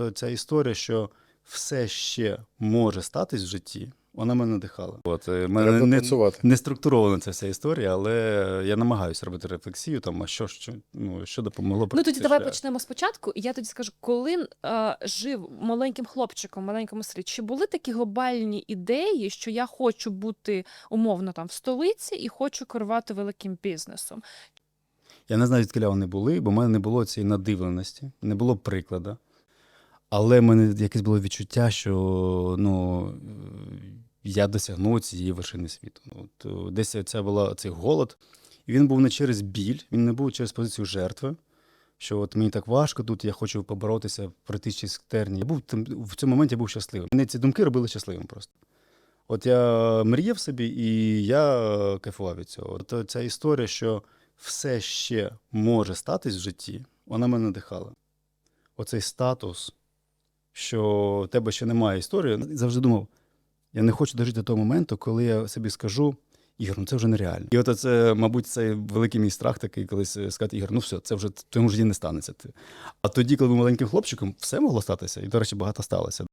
От е, ця історія, що все ще може статись в житті, вона мене надихала. От е, мене не, не структурована ця вся історія, але я намагаюся робити рефлексію, там, а що, що, ну, що допомогло Ну тоді давай шлях. почнемо спочатку, і я тоді скажу, коли е, жив маленьким хлопчиком, в маленькому селі, чи були такі глобальні ідеї, що я хочу бути умовно там в столиці і хочу керувати великим бізнесом? Я не знаю, звідки вони були, бо в мене не було цієї надивленості, не було прикладу. Але в мене якесь було відчуття, що ну, я досягну цієї вершини світу. От, е, десь це була цей голод. І він був не через біль, він не був через позицію жертви. Що от мені так важко тут, я хочу поборотися, пройти через терні. Я був там- в цьому моменті я був щасливим. Мене ці думки робили щасливим просто. От я мріяв собі, і я е, кайфував від цього. От ця історія, що все ще може статись в житті, вона мене надихала. Оцей статус, що в тебе ще немає історії, завжди думав, я не хочу дожити до того моменту, коли я собі скажу, Ігор, ну це вже нереально. І от це, мабуть, цей великий мій страх такий, колись сказати, Ігор, ну все, це вже в твоєму житті не станеться. А тоді, коли був маленьким хлопчиком, все могло статися, і, до речі, багато сталося.